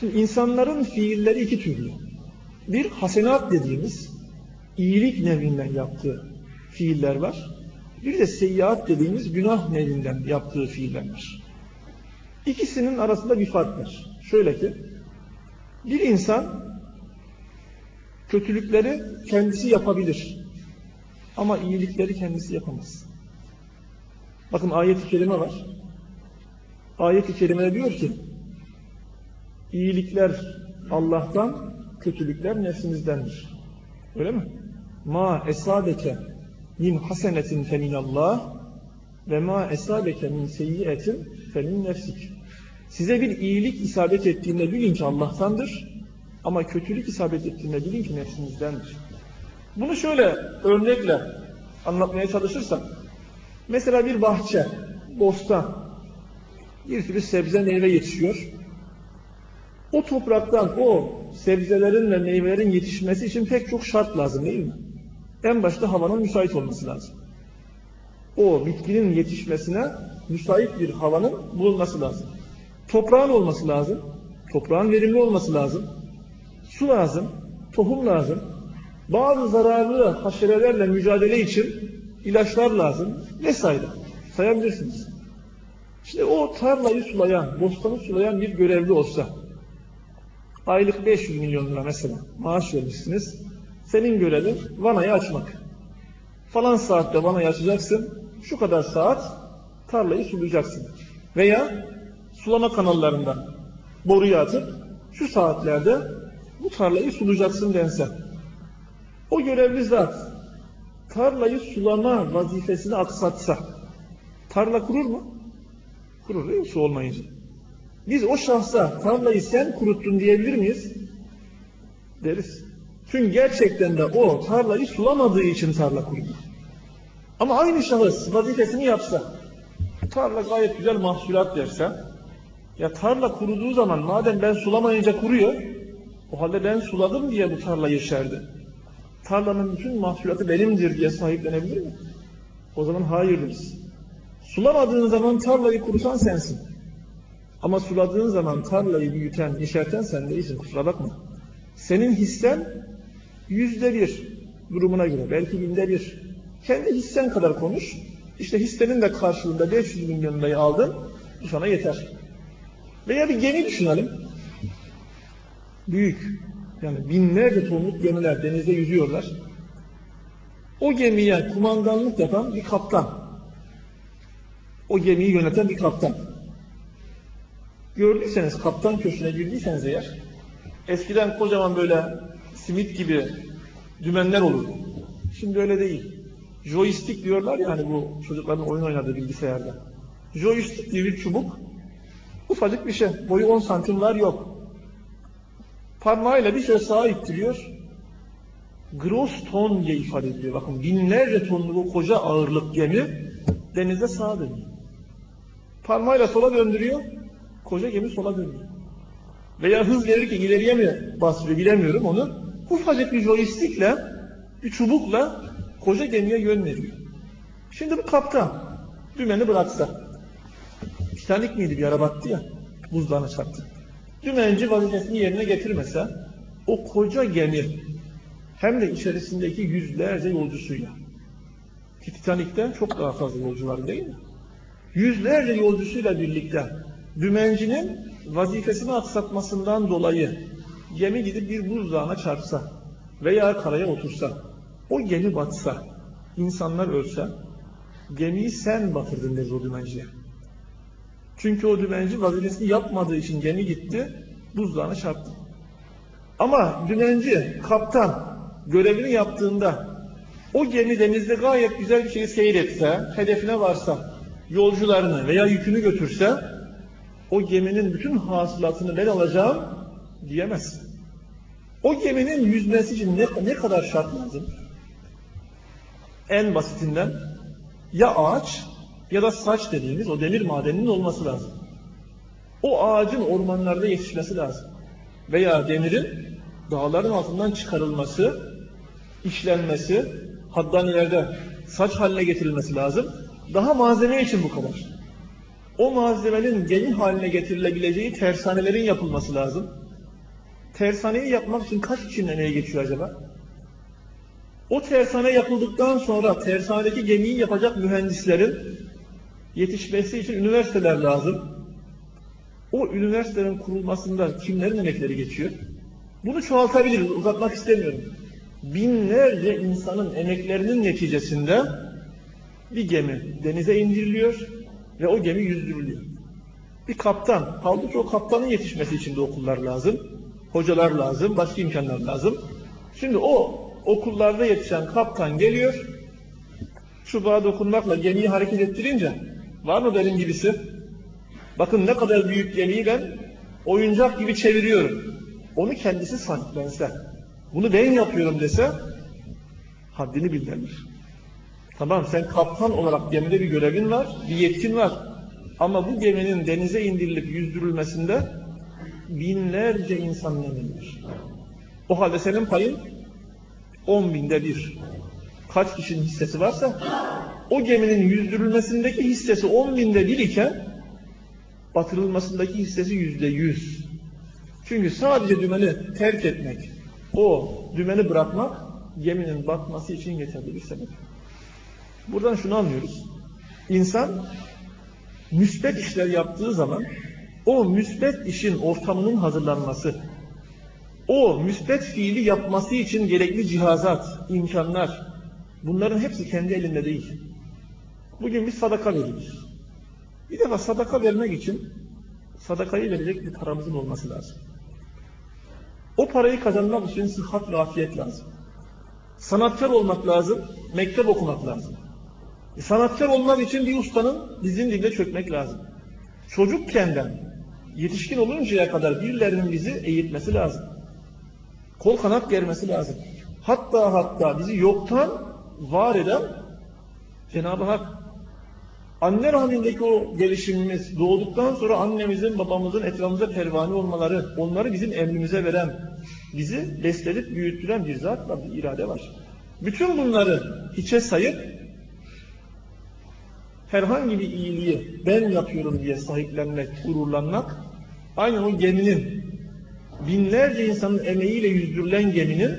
Şimdi insanların fiilleri iki türlü. Bir hasenat dediğimiz iyilik nevinden yaptığı fiiller var. Bir de seyyiat dediğimiz günah nevinden yaptığı fiiller var. İkisinin arasında bir fark var. Şöyle ki bir insan kötülükleri kendisi yapabilir. Ama iyilikleri kendisi yapamaz. Bakın ayet-i kerime var. Ayet-i kerime diyor ki iyilikler Allah'tan, kötülükler nefsimizdendir. Öyle mi? Ma esabeke min hasenetin feminallah ve ma esabeke min seyyiyetin femin nefsik. Size bir iyilik isabet ettiğinde bilin ki Allah'tandır. Ama kötülük isabet ettiğinde bilin ki nefsinizdendir. Bunu şöyle örnekle anlatmaya çalışırsak, mesela bir bahçe, bostan, bir sürü sebze meyve yetişiyor. O topraktan o sebzelerin ve meyvelerin yetişmesi için pek çok şart lazım değil mi? En başta havanın müsait olması lazım. O bitkinin yetişmesine müsait bir havanın bulunması lazım. Toprağın olması lazım. Toprağın verimli olması lazım. Su lazım. Tohum lazım. Bazı zararlı haşerelerle mücadele için ilaçlar lazım vesaire. Sayabilirsiniz. İşte o tarlayı sulayan, bostanı sulayan bir görevli olsa, aylık 500 milyon lira mesela maaş vermişsiniz, senin görevin vanayı açmak. Falan saatte vanayı açacaksın, şu kadar saat tarlayı sulayacaksın. Veya sulama kanallarından boruya atıp şu saatlerde bu tarlayı sulayacaksın dense. O görevli zat tarlayı sulama vazifesini aksatsa tarla kurur mu? Kurur değil mi su olmayınca? Biz o şahsa tarlayı sen kuruttun diyebilir miyiz? Deriz. Çünkü gerçekten de o tarlayı sulamadığı için tarla kuruyor. Ama aynı şahıs vazifesini yapsa, tarla gayet güzel mahsulat verse, ya tarla kuruduğu zaman madem ben sulamayınca kuruyor, o halde ben suladım diye bu tarla yeşerdi. Tarlanın bütün mahsulatı benimdir diye sahiplenebilir mi? O zaman hayır deriz. Sulamadığın zaman tarlayı kurutan sensin. Ama suladığın zaman tarlayı büyüten, yeşerten sen değilsin. Kusura bakma. Senin hissen yüzde bir durumuna göre. Belki binde bir. Kendi hissen kadar konuş. İşte hissenin de karşılığında 500 milyon lirayı aldın. Bu sana yeter. Veya bir gemi düşünelim. Büyük. Yani binlerce tonluk gemiler denizde yüzüyorlar. O gemiye kumandanlık yapan bir kaptan. O gemiyi yöneten bir kaptan. Gördüyseniz kaptan köşküne girdiyseniz eğer eskiden kocaman böyle simit gibi dümenler olurdu. Şimdi öyle değil. Joystick diyorlar ya hani bu çocukların oyun oynadığı bilgisayarda. Joystick diye bir çubuk ufacık bir şey. Boyu 10 santim var yok. Parmağıyla bir şey sağa ittiriyor. Gross ton diye ifade ediyor. Bakın binlerce tonlu bu koca ağırlık gemi denizde sağa dönüyor. Parmağıyla sola döndürüyor. Koca gemi sola dönüyor. Veya hız verirken ileriye mi bastırıyor bilemiyorum onu. Ufacık bir joystickle, bir çubukla koca gemiye yön veriyor. Şimdi bu kaptan dümeni bıraksa, Titanic miydi bir ara battı ya, buzdağına çarptı. Dümenci vazifesini yerine getirmese, o koca gemi hem de içerisindeki yüzlerce yolcusuyla, ki Titanic'ten çok daha fazla yolcu var değil mi? Yüzlerce yolcusuyla birlikte dümencinin vazifesini aksatmasından dolayı gemi gidip bir buzdağına çarpsa veya karaya otursa, o gemi batsa, insanlar ölse, gemiyi sen batırdın dedi o dümenciye. Çünkü o dümenci vazifesini yapmadığı için gemi gitti, buzdağına çarptı. Ama dümenci, kaptan görevini yaptığında o gemi denizde gayet güzel bir şeyi seyretse, hedefine varsa, yolcularını veya yükünü götürse, o geminin bütün hasılatını ben alacağım diyemez. O geminin yüzmesi için ne, ne kadar şart lazım? En basitinden ya ağaç ya da saç dediğimiz o demir madeninin olması lazım. O ağacın ormanlarda yetişmesi lazım. Veya demirin dağların altından çıkarılması, işlenmesi, haddan ileride saç haline getirilmesi lazım. Daha malzeme için bu kadar. O malzemenin gemi haline getirilebileceği tersanelerin yapılması lazım. tersaneyi yapmak için kaç kişinin emeği geçiyor acaba? O tersane yapıldıktan sonra tersanedeki gemiyi yapacak mühendislerin yetişmesi için üniversiteler lazım. O üniversitelerin kurulmasında kimlerin emekleri geçiyor? Bunu çoğaltabiliriz, uzatmak istemiyorum. Binlerce insanın emeklerinin neticesinde bir gemi denize indiriliyor ve o gemi yüzdürülüyor. Bir kaptan, halbuki o kaptanın yetişmesi için de okullar lazım, hocalar lazım, başka imkanlar lazım. Şimdi o okullarda yetişen kaptan geliyor, çubuğa dokunmakla gemiyi hareket ettirince, var mı benim gibisi? Bakın ne kadar büyük gemiyi ben oyuncak gibi çeviriyorum. Onu kendisi sahiplense, bunu ben yapıyorum dese, haddini bildirir. Tamam sen kaptan olarak gemide bir görevin var, bir yetkin var. Ama bu geminin denize indirilip yüzdürülmesinde binlerce emeği var. O halde senin payın 10 binde bir. Kaç kişinin hissesi varsa o geminin yüzdürülmesindeki hissesi 10 binde bir iken batırılmasındaki hissesi yüzde yüz. Çünkü sadece dümeni terk etmek, o dümeni bırakmak geminin batması için yeterli bir sebep. Buradan şunu anlıyoruz. İnsan müsbet işler yaptığı zaman o müsbet işin ortamının hazırlanması, o müsbet fiili yapması için gerekli cihazat, imkanlar, bunların hepsi kendi elinde değil. Bugün biz sadaka veriyoruz. Bir defa sadaka vermek için sadakayı verecek bir paramızın olması lazım. O parayı kazanmak için sıhhat ve afiyet lazım. Sanatkar olmak lazım, mektep okumak lazım. E, sanatkar olmak için bir ustanın dizin dibine çökmek lazım. Çocukkenden yetişkin oluncaya kadar birilerinin bizi eğitmesi lazım. Kol kanat germesi lazım. Hatta hatta bizi yoktan var eden Cenab-ı Hak anne rahmindeki o gelişimimiz doğduktan sonra annemizin babamızın etrafımıza pervane olmaları onları bizim emrimize veren bizi besledip büyüttüren bir zat var, bir irade var. Bütün bunları hiçe sayıp herhangi bir iyiliği ben yapıyorum diye sahiplenmek, gururlanmak aynı o geminin binlerce insanın emeğiyle yüzdürülen geminin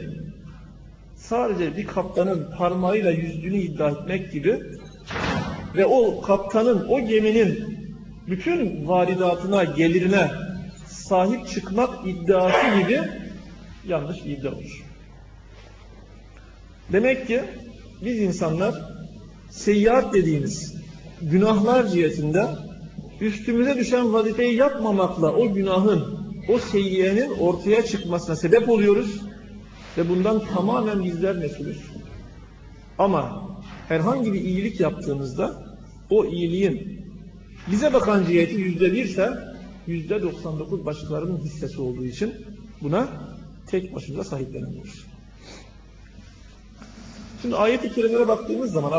sadece bir kaptanın parmağıyla yüzdüğünü iddia etmek gibi ve o kaptanın, o geminin bütün varidatına, gelirine sahip çıkmak iddiası gibi yanlış bir iddia olur. Demek ki biz insanlar seyyiat dediğimiz günahlar cihetinde üstümüze düşen vazifeyi yapmamakla o günahın, o seyyiyenin ortaya çıkmasına sebep oluyoruz ve bundan tamamen bizler mesulüz. Ama herhangi bir iyilik yaptığımızda o iyiliğin bize bakan ciheti yüzde birse yüzde 99 başkalarının hissesi olduğu için buna tek başımıza sahiplenemiyoruz. Şimdi ayet-i baktığımız zaman